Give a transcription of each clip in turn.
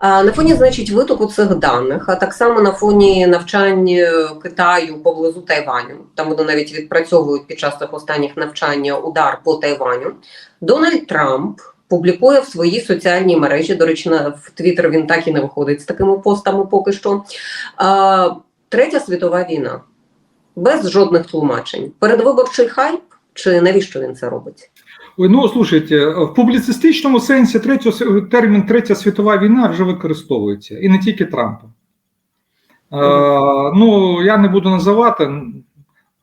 На фоні, значить, витоку цих даних, а так само на фоні навчань е, Китаю поблизу Тайваню, там вони навіть відпрацьовують під час цих останніх навчань удар по Тайваню. Дональд Трамп публікує в своїй соціальній мережі. До речі, в Твіттер він так і не виходить з такими постами поки що. Третя світова війна без жодних тлумачень. Передвиборчий хайп, чи навіщо він це робить? Ой, ну слушайте, в публіцистичному сенсі с- термін Третя світова війна вже використовується, і не тільки Трампом. Е, ну, я не буду називати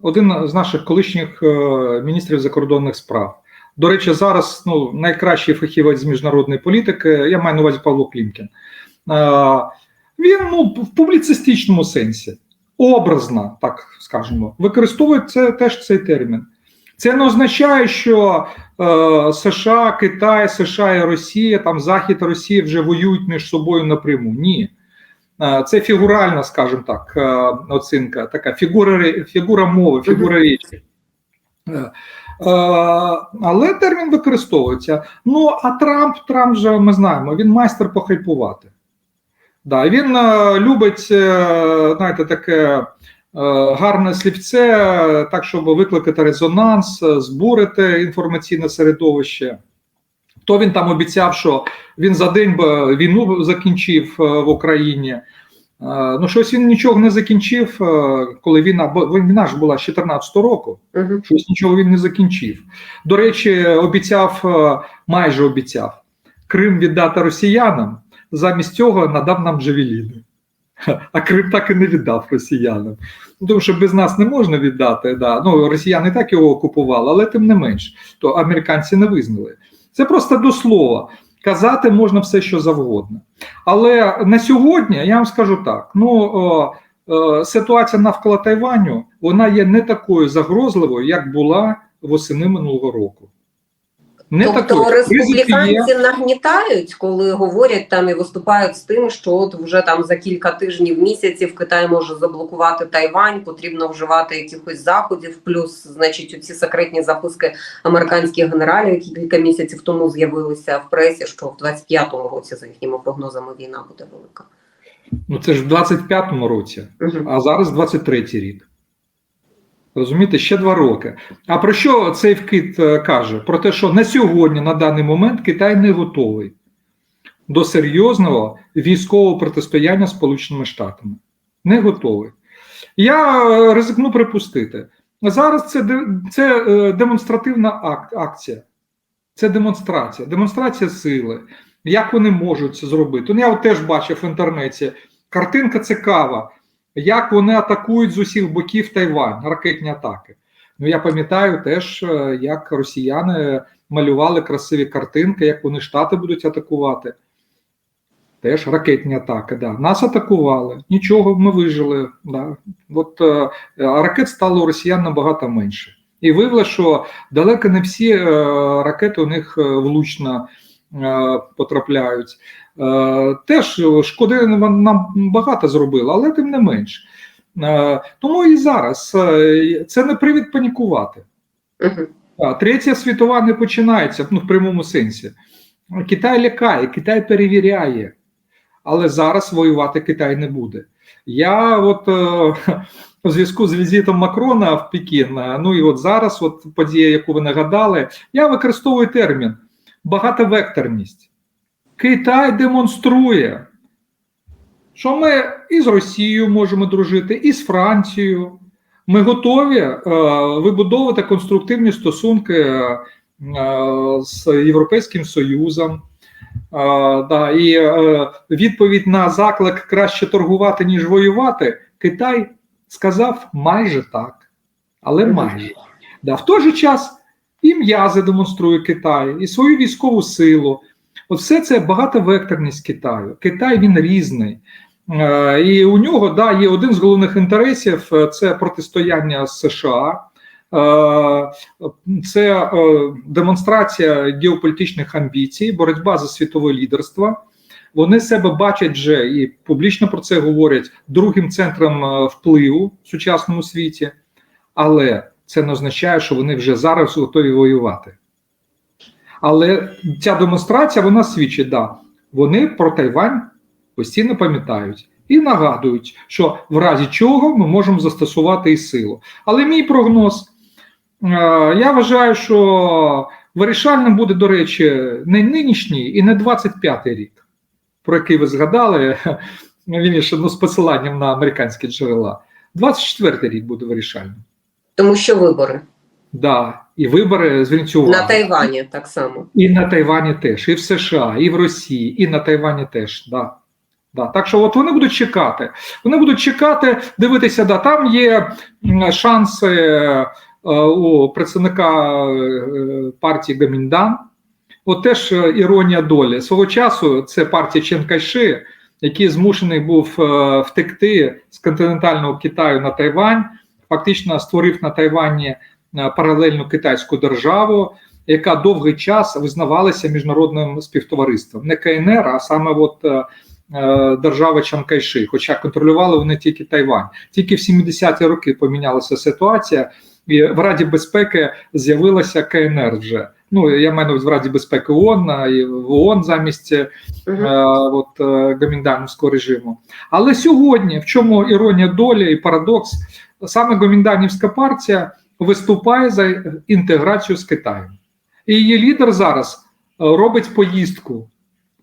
один з наших колишніх е, міністрів закордонних справ. До речі, зараз ну, найкращий фахівець з міжнародної політики, я маю на увазі Павло Клімкін. Е, він ну, в публіцистичному сенсі, образно, так скажемо, використовує це, теж цей термін. Це не означає, що США, Китай, США і Росія, там Захід і Росія вже воюють між собою напряму. Ні. Е, це фігуральна, скажімо так, е, оцінка, така фігура, фігура мови, фігура речі. Е, е, але термін використовується. Ну, а Трамп, Трамп же ми знаємо, він майстер похайпувати. Да, він е, любить, е, знаєте, таке е, гарне слівце, е, так, щоб викликати резонанс, е, збурити інформаційне середовище. То він там обіцяв, що він за день війну закінчив е, в Україні. Е, Ну, щось він нічого не закінчив, е, коли війна, бо війна ж була з 14 року. Угу. Щось нічого він не закінчив. До речі, обіцяв, е, майже обіцяв Крим віддати росіянам, замість цього надав нам Джавеліни. А Крим так і не віддав росіянам. Ну, Тому що без нас не можна віддати. Да. Ну, росіяни так його окупували, але тим не менш, то американці не визнали. Це просто до слова. Казати можна все, що завгодно. Але на сьогодні я вам скажу так: ну е, ситуація навколо Тайваню вона є не такою загрозливою, як була восени минулого року. Не тобто такою. Ризики є. республіканці нагнітають, коли говорять там і виступають з тим, що от вже там за кілька тижнів місяців Китай може заблокувати Тайвань, потрібно вживати якихось заходів. Плюс, значить, ці секретні записки американських генералів, які кілька місяців тому з'явилися в пресі, що в 25-му році за їхніми прогнозами війна буде велика. Ну це ж в 25-му році, Угу. а зараз 23-й рік. Розумієте, ще два роки. А про що цей вкид е, каже? Про те, що на сьогодні, на даний момент, Китай не готовий до серйозного військового протистояння Сполученими Штатами. Не готовий. Я е, ризикну припустити. Зараз це, це е, демонстративна акція. Це демонстрація, демонстрація сили. Як вони можуть це зробити? Ну, я от теж бачив в інтернеті. Картинка цікава, як вони атакують з усіх боків Тайвань, ракетні атаки. Ну я пам'ятаю теж, е, як росіяни малювали красиві картинки, як вони штати будуть атакувати. Теж ракетні атаки. Да. Нас атакували, нічого, ми вижили. Да. От е, ракет стало у росіян набагато менше. І виявилося, що далеко не всі е, ракети у них е, влучно потрапляють. Е, теж шкоди нам багато зробило, але тим не менш. Е, тому і зараз е, це не привід панікувати. Угу. Третя світова не починається ну, в прямому сенсі. Китай лякає, Китай перевіряє, але зараз воювати Китай не буде. Я от е, у зв'язку з візитом Макрона в Пекін, е, ну і от зараз, от подія, яку ви нагадали, я використовую термін багатовекторність. Китай демонструє, що ми і з Росією можемо дружити, і з Францією. Ми готові е, вибудовувати конструктивні стосунки е, з Європейським Союзом. Е, да, і е, відповідь на заклик краще торгувати, ніж воювати, Китай сказав майже так. Але майже. Да, в той же час і м'язи демонструє Китай, і свою військову силу. От все це багатовекторність Китаю. Китай він різний. Е, І у нього да, є один з головних інтересів е, це протистояння з США, Е, це демонстрація геополітичних амбіцій, боротьба за світове лідерство. Вони себе бачать вже і публічно про це говорять другим центром впливу в сучасному світі, але це не означає, що вони вже зараз готові воювати. Але ця демонстрація вона свідчить, да, вони про Тайвань постійно пам'ятають і нагадують, що в разі чого ми можемо застосувати і силу. Але мій прогноз, е, я вважаю, що вирішальним буде, до речі, не нинішній і не 25-й рік, про який ви згадали, вірніше, ну, з посиланням на американські джерела. 24-й рік буде вирішальним. Тому що вибори Да, і вибори зверніть увагу. на Тайвані так само. І на Тайвані теж, і в США, і в Росії, і на Тайвані теж. Да. Да. Так що от вони будуть чекати. Вони будуть чекати, дивитися, да, там є шанси е, у представника е, партії Гаміндан. От теж е, іронія долі. Свого часу це партія Чен Кайши, який змушений був е, втекти з континентального Китаю на Тайвань, фактично створив на Тайвані е, паралельну китайську державу яка довгий час визнавалася міжнародним співтовариством, не КНР, а саме от е, е, держава Чанкайши, хоча контролювали вони тільки Тайвань. Тільки в 70-ті роки помінялася ситуація, і в Раді безпеки з'явилася КНР вже. Ну я маю в Раді безпеки ООН, і в ООН замість е, от е, гоміндановського режиму. Але сьогодні, в чому іронія долі і парадокс, саме гомінданівська партія виступає за інтеграцію з Китаєм. І її лідер зараз е, робить поїздку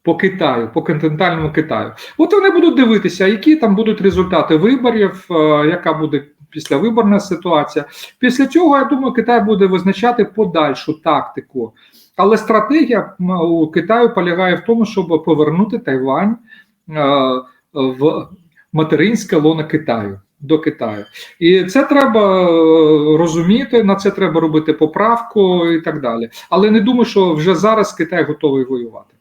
по Китаю, по континентальному Китаю. От вони будуть дивитися, які там будуть результати виборів, е, яка буде післявиборна ситуація. Після цього, я думаю, Китай буде визначати подальшу тактику. Але стратегія у Китаю полягає в тому, щоб повернути Тайвань е, в материнське лоно Китаю до Китаю. І це треба е, розуміти, на це треба робити поправку і так далі. Але не думаю, що вже зараз Китай готовий воювати.